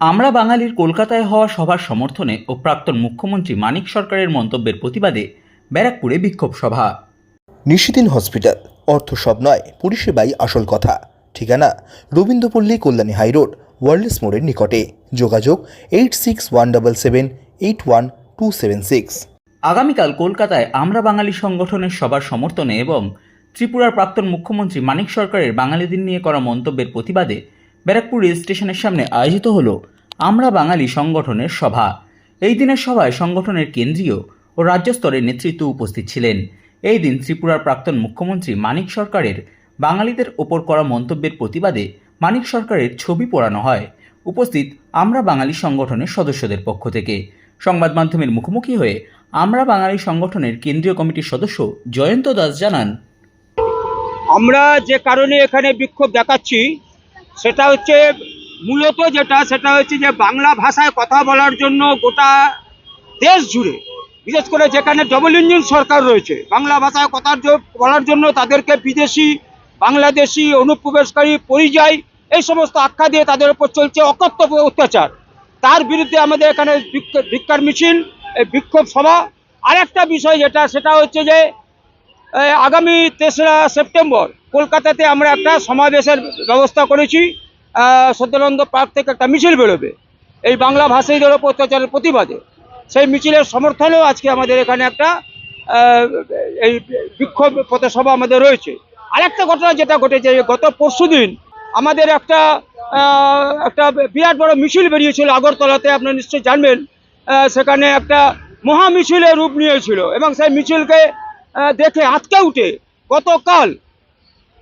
আমরা বাঙালির কলকাতায় হওয়া সভার সমর্থনে ও প্রাক্তন মুখ্যমন্ত্রী মানিক সরকারের মন্তব্যের প্রতিবাদে ব্যারাকপুরে বিক্ষোভ সভা। নিশিদিন হসপিটাল অর্থ সব নয় পরিষেবাই আসল কথা। ঠিকানা রবীন্দ্রপল্লী কল্যাণী হাইরোড ওয়ার্ল্ডস মোড়ের নিকটে। যোগাযোগ eight six one double seven eight one two seven six. আগামীকাল কলকাতায় আমরা বাঙালি সংগঠনের সবার সমর্থনে এবং ত্রিপুরার প্রাক্তন মুখ্যমন্ত্রী মানিক সরকারের বাঙালিদের নিয়ে করা মন্তব্যের প্রতিবাদে ব্যারাকপুর রেল স্টেশনের সামনে আয়োজিত হল আমরা বাঙালি সংগঠনের সভা। এই দিনের সভায় সংগঠনের কেন্দ্রীয় ও রাজ্য স্তরের নেতৃত্ব উপস্থিত ছিলেন। এই দিন ত্রিপুরার প্রাক্তন মুখ্যমন্ত্রী মানিক সরকারের বাঙালিদের ওপর করা মন্তব্যের প্রতিবাদে মানিক সরকারের ছবি পোড়ানো হয়। উপস্থিত আমরা বাঙালি সংগঠনের সদস্যদের পক্ষ থেকে। সংবাদ মাধ্যমের মুখোমুখি হয়ে আমরা বাঙালি সংগঠনের কেন্দ্রীয় কমিটির সদস্য জয়ন্ত দাস জানান, আমরা যে কারণে এখানে বিক্ষোভ দেখাচ্ছি সেটা হচ্ছে মূলত যেটা, সেটা হচ্ছে যে বাংলা ভাষায় কথা বলার জন্য গোটা দেশ জুড়ে, বিশেষ করে যেখানে ডবল ইঞ্জিন সরকার রয়েছে, বাংলা ভাষায় কথা বলার জন্য তাদেরকে বিদেশি, বাংলাদেশি, অনুপ্রবেশকারী পরিযায়ী, এই সমস্ত আখ্যা দিয়ে তাদের উপর চলছে অকথ্য অত্যাচার। তার বিরুদ্ধে আমাদের এখানে ভিক্ষার মিছিল বিক্ষোভ সভা। আরেকটা বিষয় যেটা, সেটা হচ্ছে যে আগামী তেসরা সেপ্টেম্বর কলকাতাতে আমরা একটা সমাবেশের ব্যবস্থা করেছি সত্যানন্দ পার্ক থেকে একটা মিছিল বেরোবে। এই বাংলা ভাষীদের ওপর অত্যাচারের প্রতিবাদে। সেই মিছিলের সমর্থনেও আজকে আমাদের এখানে একটা এই বিক্ষোভ পথসভা আমাদের রয়েছে। আরেকটা ঘটনা যেটা ঘটেছে গত পরশুদিন আমাদের একটা একটা বিরাট বড় মিছিল বেরিয়েছিল আগরতলাতে, আপনারা নিশ্চয়ই জানবেন। সেখানে একটা মহা মিছিলের রূপ নিয়েছিল এবং সেই মিছিলকে দেখে আটকে উঠে গতকাল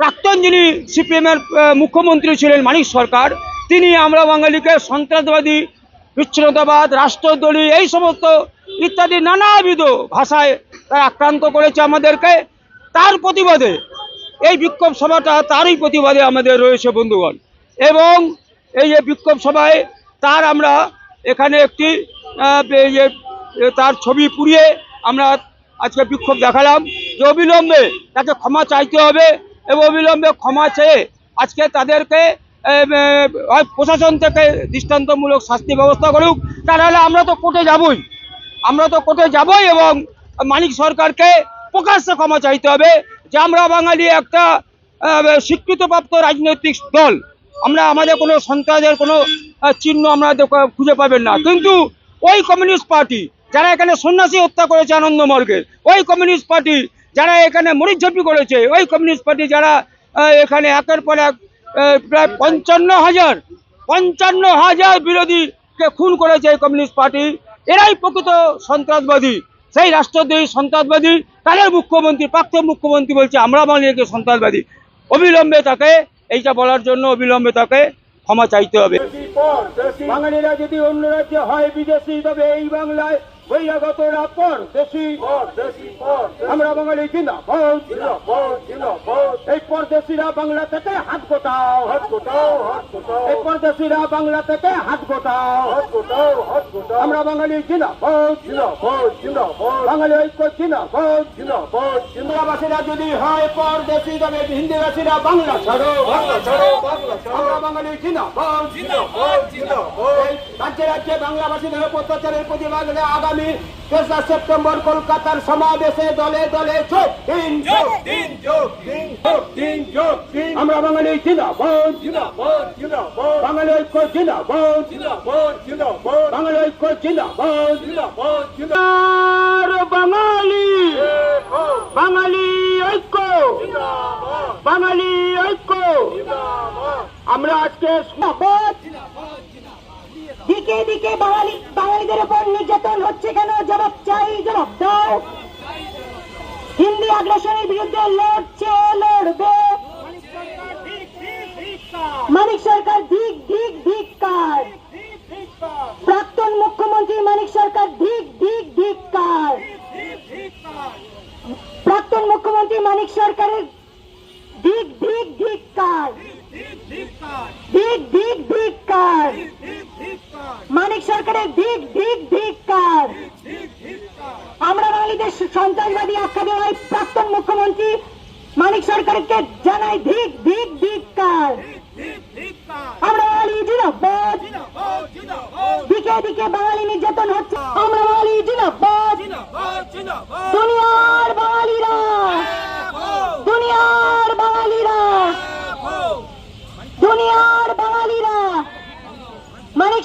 প্রাক্তন যিনি সিপিএমের মুখ্যমন্ত্রী ছিলেন মানিক সরকার, তিনি আমরা বাঙালিকে সন্ত্রাসবাদী, বিচ্ছিন্নতাবাদ রাষ্ট্রদলী এই সমস্ত ইত্যাদি নানাবিধ ভাষায় তারা আক্রান্ত করেছে আমাদেরকে। তার প্রতিবাদে, এই বিক্ষোভ সভাটা তারই প্রতিবাদে আমাদের রয়েছে, বন্ধুগণ। এবং এই যে বিক্ষোভ সভায় তার আমরা এখানে একটি তার ছবি পুড়িয়ে আমরা আজকে বিক্ষোভ দেখালাম। যে অবিলম্বে তাকে ক্ষমা চাইতে হবে। অবিলম্বে ক্ষমা চেয়ে আজকে তাদেরকে প্রশাসন থেকে দৃষ্টান্তমূলক শাস্তি ব্যবস্থা করুক। তা নাহলে আমরা তো কোর্টে যাবই। আমরা তো কোর্টে যাবই এবং মানিক সরকারকে প্রকাশ্যে ক্ষমা চাইতে হবে যে আমরা বাঙালি একটা স্বীকৃতপ্রাপ্ত রাজনৈতিক দল। আমরা, আমাদের কোনো সন্ত্রাসের কোনো চিহ্ন আমরা খুঁজে পাবেন না। কিন্তু ওই কমিউনিস্ট পার্টি, যারা এখানে সন্ন্যাসী হত্যা করেছে আনন্দমর্গের ওই কমিউনিস্ট পার্টি যারা এখানে মরিচঝাপি করেছে, ওই কমিউনিস্ট পার্টি যারা এখানে একের পর এক প্রায় পঞ্চান্ন হাজার পঞ্চান্ন হাজার বিরোধীকে খুন করেছে এই কমিউনিস্ট পার্টি। এরাই প্রকৃত সন্ত্রাসবাদী। সেই রাষ্ট্রদ্রোহী সন্ত্রাসবাদী, তাদের মুখ্যমন্ত্রী, প্রাক্তন মুখ্যমন্ত্রী বলছে, আমরা বাঙালিকে সন্ত্রাসবাদী? অবিলম্বে তাকে, এইটা বলার জন্য অবিলম্বে তাকে ক্ষমা চাইতে হবে। বাঙালিরা যদি অন্য রাজ্যে হয় বিদেশি, তবে এই বাংলায় বহিরাগতরা পর দেশি আমরা বাঙালি কিনা এই পরদেশিরা বাংলা থেকে হাত গোটাও। এই পরদেশিরা বাংলা থেকে হাত গোটাও। আমরা বাঙালি কিনা বাঙালি ঐক্য কিনা বাংলাভাষীরা যদি হয় পরদেশি তবে হিন্দিভাষীরা বাংলা ছাড়ো। আমরা বাঙালি এই রাজ্যে রাজ্যে বাংলাভাষীদের অত্যাচারের প্রতিবাদে আগামী তেসরা সেপ্টেম্বর কলকাতার সমাবেশে দলে দলে যোগ দিন যোগ দিন যোগ দিন যোগ দিন যোগ দিন। আমরা বাঙালি জিন্দাবাদ বাঙালি ঐক্য জিন্দাবাদ বাঙালি ঐক্য জিন্দাবাদ। আর বাঙালি বাঙালি ঐক্য। বাঙালি ঐক্য। আমরা আজকে জিন্দাবাদ। দিকে দিকে বাঙালি, বাঙালিদের উপর নির্যাতন হচ্ছে কেন? জবাব চাই, জবাব দাও। হিন্দি আগ্রাসনের বিরুদ্ধে লড়ছে, লড়বে। মানিক সরকার ধিক ধিক ধিক্কার প্রাক্তন মুখ্যমন্ত্রী মানিক সরকার ধিক ধিক ধিক্কার প্রাক্তন মুখ্যমন্ত্রী মানিক সরকারের ধিক ধিক ধিক্কার ধিক ধিক ধিক্কার মানিক সরকারের দিক দিক ধিক্কার আমরা বাঙালিদের সন্ত্রাসবাদী আখ্যা দেওয়া এই প্রাক্তন মুখ্যমন্ত্রী মানিক সরকারকে জানাই ধিক ধিক ধিক্কার আমরা বাঙালি জিন্দাবাদ। এদিকে বাঙালি নির্যাতন হচ্ছে। আমরা বাঙালি জিনাবাদ দুনিয়ার বাঙালিরা দুনিয়ার বাঙালিরা দুনিয়ার বাঙালিরা Manik